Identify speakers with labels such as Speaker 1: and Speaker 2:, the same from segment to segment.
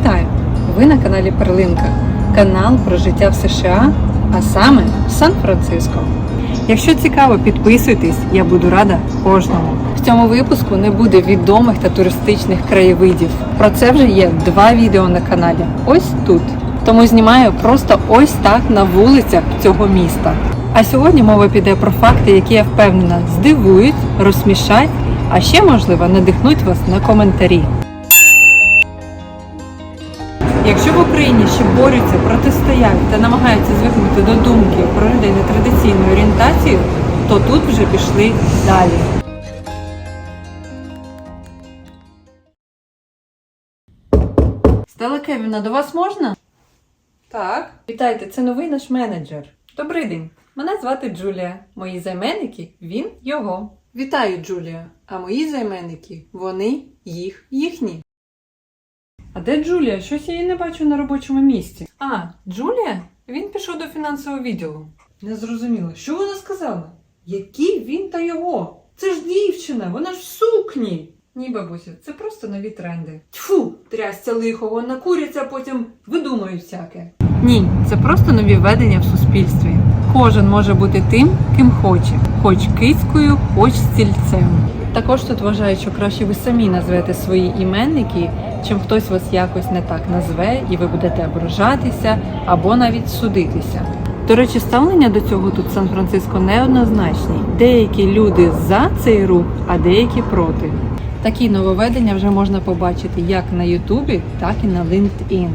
Speaker 1: Вітаю! Ви на каналі Перлинка, канал про життя в США, а саме в Сан-Франциско. Якщо цікаво, підписуйтесь, я буду рада кожному. В цьому випуску не буде відомих та туристичних краєвидів. Про це вже є два відео на каналі. Ось тут. Тому знімаю просто ось так на вулицях цього міста. А сьогодні мова піде про факти, які я впевнена здивують, розсмішать, а ще можливо надихнуть вас на коментарі. Якщо в Україні ще борються, протистоять та намагаються звикнути до думки про людей нетрадиційної орієнтації, то тут вже пішли далі. Стела Кевіна, до вас можна? Так. Вітайте, це новий наш менеджер. Добрий день. Мене звати Джулія. Мої займенники він його. Вітаю, Джулія. А мої займенники вони їх їхні. А де Джулія? Щось я її не бачу на робочому місці. А, Джулія? Він пішов до фінансового відділу. Не зрозуміла. Що вона сказала? Який він та його? Це ж дівчина, вона ж в сукні. Ні, бабусю, це просто нові тренди. Тьфу, трясця лихого, накуряться, потім видумають всяке. Ні, це просто нові ведення в суспільстві. Кожен може бути тим, ким хоче, хоч кицькою, хоч стільцем. Також тут вважають, що краще ви самі назвете свої іменники, чим хтось вас якось не так назве, і ви будете ображатися або навіть судитися. До речі, ставлення до цього тут Сан-Франциско неоднозначні. Деякі люди за цей рух, а деякі проти. Такі нововведення вже можна побачити як на Ютубі, так і на LinkedIn.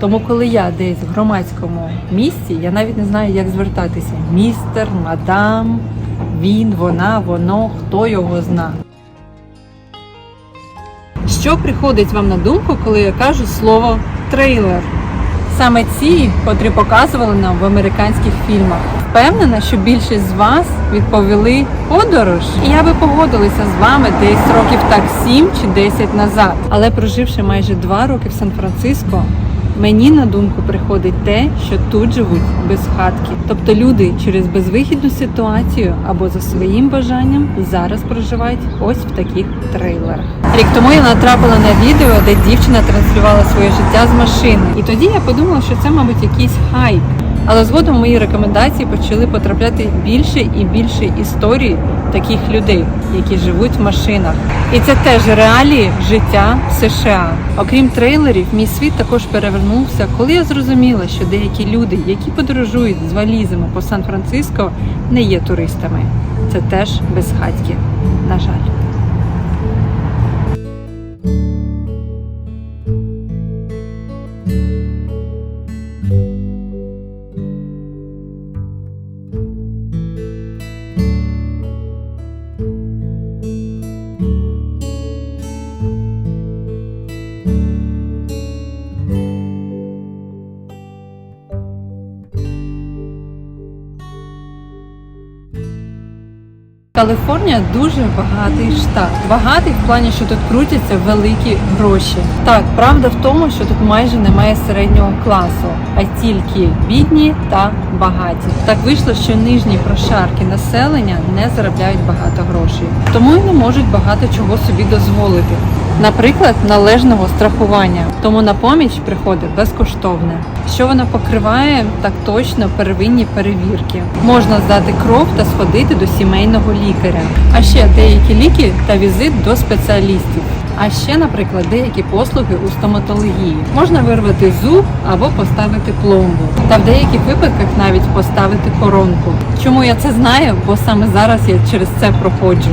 Speaker 1: Тому, коли я десь в громадському місці, я навіть не знаю, як звертатися: містер, мадам, він, вона, воно, хто його зна. Що приходить вам на думку, коли я кажу слово трейлер? Саме ці, котрі показували нам в американських фільмах. Впевнена, що більшість з вас відповіли подорож. І я би погодилася з вами десь років так 7 чи 10 назад. Але проживши майже 2 роки в Сан-Франциско, Мені на думку приходить те, що тут живуть без хатки. Тобто люди через безвихідну ситуацію або за своїм бажанням зараз проживають ось в таких трейлерах. Рік тому я натрапила на відео, де дівчина транслювала своє життя з машини. І тоді я подумала, що це, мабуть, якийсь хайп. Але згодом мої рекомендації почали потрапляти більше і більше історій таких людей, які живуть в машинах. І це теж реалії життя США. Окрім трейлерів, мій світ також перевернувся, коли я зрозуміла, що деякі люди, які подорожують з валізами по Сан-Франциско, не є туристами. Це теж безхатьки. На жаль. Каліфорнія дуже багатий штат. Багатий в плані, що тут крутяться великі гроші. Так, правда в тому, що тут майже немає середнього класу, а тільки бідні та багаті. Так вийшло, що нижні прошарки населення не заробляють багато грошей, тому й не можуть багато чого собі дозволити. Наприклад, належного страхування. Тому на поміч приходить безкоштовне. Що вона покриває, так точно первинні перевірки. Можна здати кров та сходити до сімейного лікаря. А ще деякі ліки та візит до спеціалістів. А ще, наприклад, деякі послуги у стоматології. Можна вирвати зуб або поставити пломбу. Та в деяких випадках навіть поставити коронку. Чому я це знаю? Бо саме зараз я через це проходжу.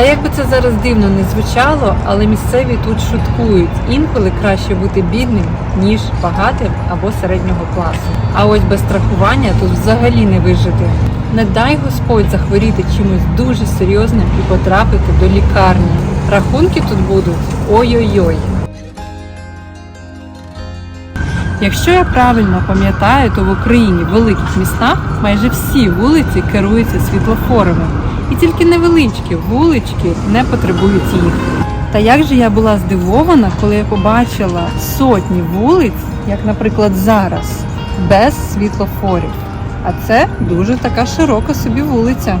Speaker 1: Та як би це зараз дивно не звучало, але місцеві тут шуткують. Інколи краще бути бідним, ніж багатим або середнього класу. А ось без страхування тут взагалі не вижити. Не дай Господь захворіти чимось дуже серйозним і потрапити до лікарні. Рахунки тут будуть ой-ой-ой. Якщо я правильно пам'ятаю, то в Україні в великих містах майже всі вулиці керуються світлофорами. І тільки невеличкі вулички не потребують їх. Та як же я була здивована, коли я побачила сотні вулиць, як, наприклад, зараз, без світлофорів. А це дуже така широка собі вулиця.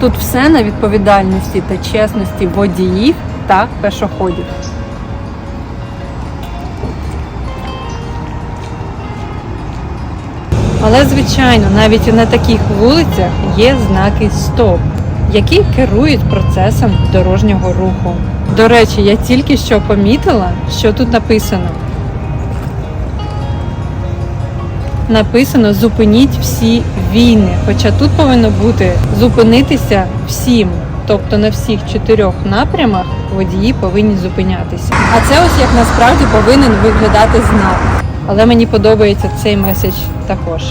Speaker 1: Тут все на відповідальності та чесності водіїв та пешоходів. Але, звичайно, навіть і на таких вулицях є знаки СТОП які керують процесом дорожнього руху. До речі, я тільки що помітила, що тут написано. Написано зупиніть всі війни. Хоча тут повинно бути зупинитися всім. Тобто на всіх чотирьох напрямах водії повинні зупинятися. А це ось як насправді повинен виглядати знак. Але мені подобається цей меседж також.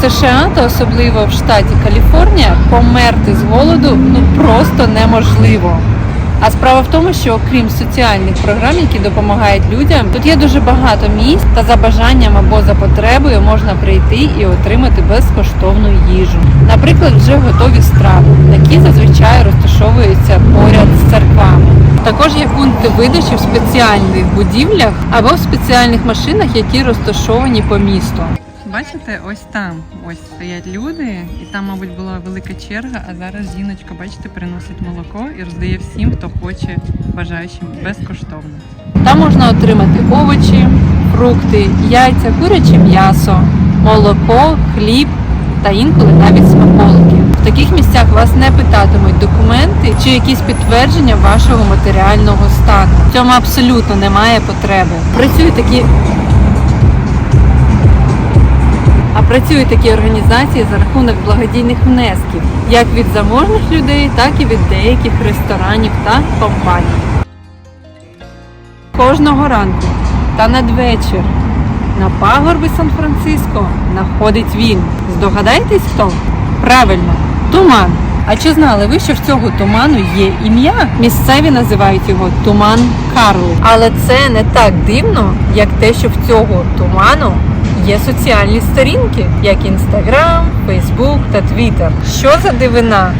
Speaker 1: США та особливо в штаті Каліфорнія померти з голоду ну просто неможливо. А справа в тому, що окрім соціальних програм, які допомагають людям, тут є дуже багато місць та за бажанням або за потребою можна прийти і отримати безкоштовну їжу. Наприклад, вже готові страви, які зазвичай розташовуються поряд з церквами. Також є пункти видачі в спеціальних будівлях або в спеціальних машинах, які розташовані по місту. Бачите, ось там ось стоять люди, і там, мабуть, була велика черга. А зараз жіночка, бачите, приносить молоко і роздає всім, хто хоче бажаючим безкоштовно. Там можна отримати овочі, фрукти, яйця, куряче м'ясо, молоко, хліб та інколи навіть смаколики. В таких місцях вас не питатимуть документи чи якісь підтвердження вашого матеріального стану. В цьому абсолютно немає потреби. Працюють такі а працюють такі організації за рахунок благодійних внесків, як від заможних людей, так і від деяких ресторанів та компаній. Кожного ранку та надвечір на пагорби Сан-Франциско находить він. Здогадаєтесь хто? Правильно, туман. А чи знали ви, що в цього туману є ім'я? Місцеві називають його туман Карл. Але це не так дивно, як те, що в цього туману є соціальні сторінки, як Інстаграм, Фейсбук та Твіттер. Що за дивина?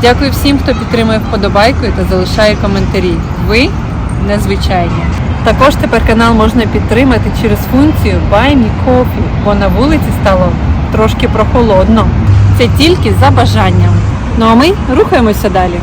Speaker 1: Дякую всім, хто підтримує вподобайкою та залишає коментарі. Ви незвичайні. Також тепер канал можна підтримати через функцію Buy Me Coffee, бо на вулиці стало трошки прохолодно. Це тільки за бажанням. Ну а ми рухаємося далі.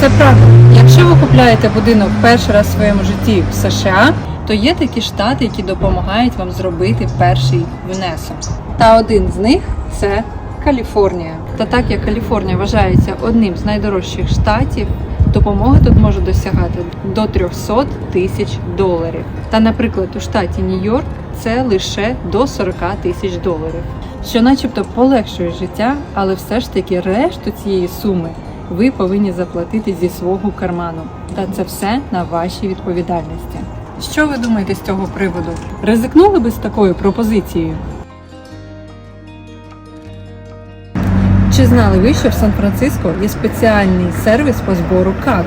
Speaker 1: Це правда. Якщо ви купляєте будинок перший раз в своєму житті в США, то є такі штати, які допомагають вам зробити перший внесок. Та один з них це Каліфорнія. Та так як Каліфорнія вважається одним з найдорожчих штатів, допомога тут може досягати до 300 тисяч доларів. Та, наприклад, у штаті Нью-Йорк це лише до 40 тисяч доларів, що начебто полегшує життя, але все ж таки решту цієї суми ви повинні заплатити зі свого карману. Та це все на вашій відповідальності. Що ви думаєте з цього приводу? Ризикнули би з такою пропозицією? Чи знали ви, що в Сан-Франциско є спеціальний сервіс по збору как?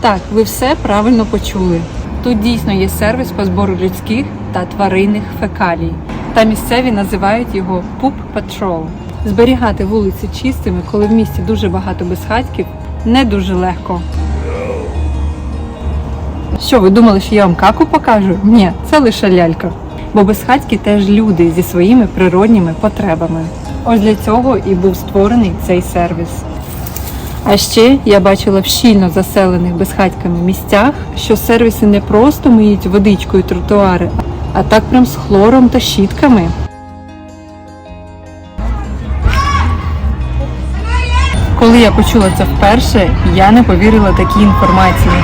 Speaker 1: Так, ви все правильно почули. Тут дійсно є сервіс по збору людських та тваринних фекалій. Та місцеві називають його Poop Patrol. Зберігати вулиці чистими, коли в місті дуже багато безхатьків, не дуже легко. Що, ви думали, що я вам каку покажу? Ні, це лише лялька. Бо безхатьки теж люди зі своїми природніми потребами. Ось для цього і був створений цей сервіс. А ще я бачила в щільно заселених безхатьками місцях, що сервіси не просто миють водичкою тротуари, а так прям з хлором та щітками. Коли я почула це вперше, я не повірила такій інформації.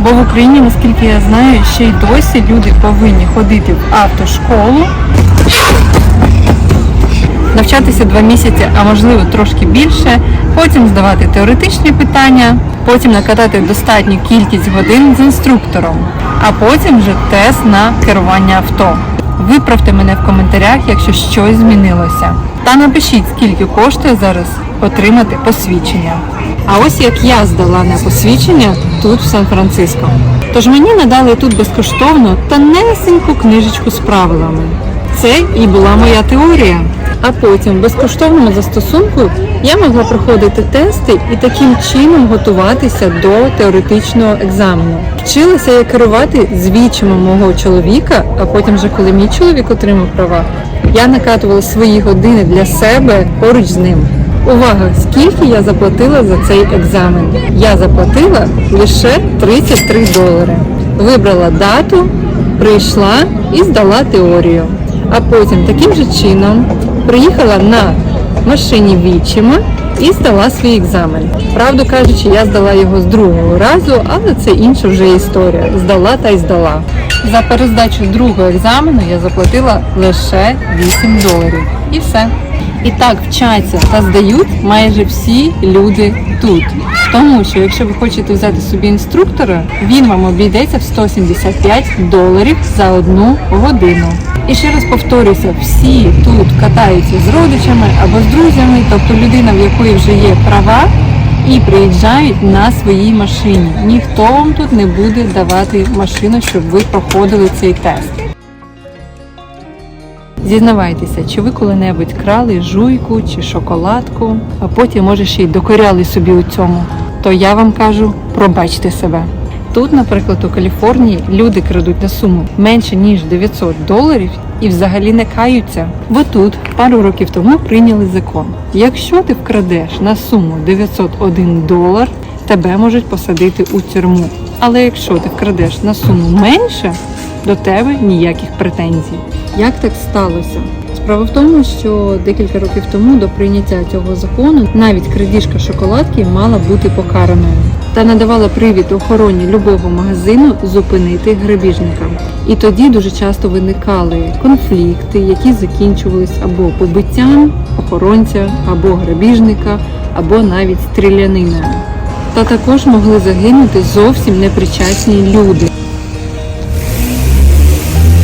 Speaker 1: Бо в Україні, наскільки я знаю, ще й досі люди повинні ходити в автошколу, навчатися два місяці, а можливо трошки більше, потім здавати теоретичні питання, потім накатати достатню кількість годин з інструктором, а потім вже тест на керування авто. Виправте мене в коментарях, якщо щось змінилося. Та напишіть, скільки коштує зараз отримати посвідчення. А ось як я здала на посвідчення тут в Сан-Франциско. Тож мені надали тут безкоштовно тонесеньку книжечку з правилами. Це і була моя теорія. А потім в безкоштовному застосунку я могла проходити тести і таким чином готуватися до теоретичного екзамену. Вчилася я керувати з мого чоловіка, а потім, вже коли мій чоловік отримав права, я накатувала свої години для себе поруч з ним. Увага! Скільки я заплатила за цей екзамен? Я заплатила лише 33 долари. Вибрала дату, прийшла і здала теорію. А потім таким же чином приїхала на машині відчима і здала свій екзамен. Правду кажучи, я здала його з другого разу, але це інша вже історія. Здала та й здала. За перездачу другого екзамену я заплатила лише 8 доларів. І все. І так вчаться та здають майже всі люди тут. Тому що якщо ви хочете взяти собі інструктора, він вам обійдеться в 175 доларів за одну годину. І ще раз повторюся, всі тут катаються з родичами або з друзями, тобто людина, в якої вже є права, і приїжджають на своїй машині. Ніхто вам тут не буде давати машину, щоб ви проходили цей тест. Зізнавайтеся, чи ви коли-небудь крали жуйку чи шоколадку, а потім може ще й докоряли собі у цьому. То я вам кажу, пробачте себе. Тут, наприклад, у Каліфорнії люди крадуть на суму менше ніж 900 доларів і взагалі не каються. Бо тут пару років тому прийняли закон. Якщо ти вкрадеш на суму 901 долар, тебе можуть посадити у тюрму. Але якщо ти вкрадеш на суму менше, до тебе ніяких претензій. Як так сталося? Справа в тому, що декілька років тому до прийняття цього закону навіть крадіжка шоколадки мала бути покараною та надавала привід охороні любого магазину зупинити грабіжника. І тоді дуже часто виникали конфлікти, які закінчувались або побиттям охоронця, або грабіжника, або навіть стріляниною. Та також могли загинути зовсім непричасні люди.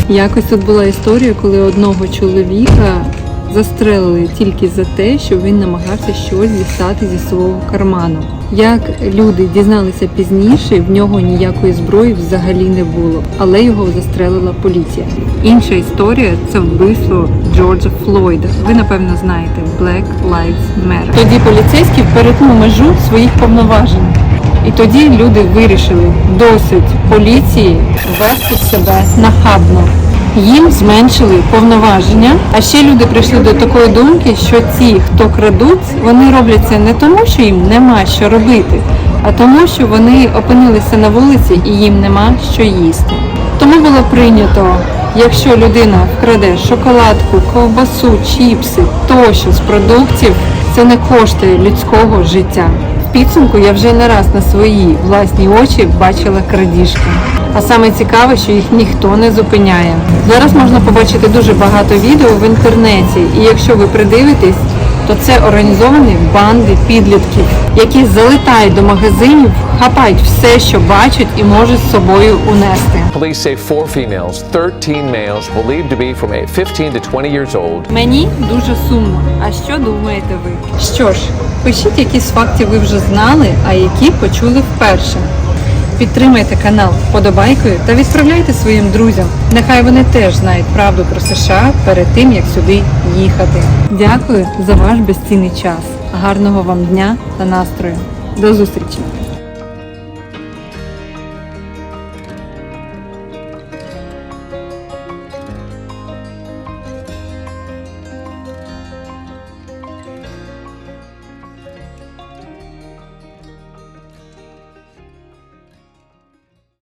Speaker 1: Якось тут була історія, коли одного чоловіка застрелили тільки за те, що він намагався щось дістати зі свого карману. Як люди дізналися пізніше, в нього ніякої зброї взагалі не було, але його застрелила поліція. Інша історія це вбивство Джорджа Флойда. Ви напевно знаєте Black Lives Matter. Тоді поліцейський перетнув межу своїх повноважень. І тоді люди вирішили досить поліції вести себе нахабно. Їм зменшили повноваження, а ще люди прийшли до такої думки, що ті, хто крадуть, вони роблять це не тому, що їм нема що робити, а тому, що вони опинилися на вулиці і їм нема що їсти. Тому було прийнято, якщо людина вкраде шоколадку, ковбасу, чіпси тощо з продуктів, це не коштує людського життя. Підсумку я вже не раз на свої власні очі бачила крадіжки. А саме цікаве, що їх ніхто не зупиняє. Зараз можна побачити дуже багато відео в інтернеті, і якщо ви придивитесь, то це організовані банди підлітків, які залетають до магазинів, хапають все, що бачать, і можуть з собою унести.
Speaker 2: Police say four females, 13 males, believed to be from 15 to 20 years old,
Speaker 1: Мені дуже сумно. А що думаєте ви? Що ж, пишіть, які з фактів ви вже знали, а які почули вперше. Підтримайте канал вподобайкою та відправляйте своїм друзям. Нехай вони теж знають правду про США перед тим, як сюди їхати. Дякую за ваш безцінний час. Гарного вам дня та настрою. До зустрічі!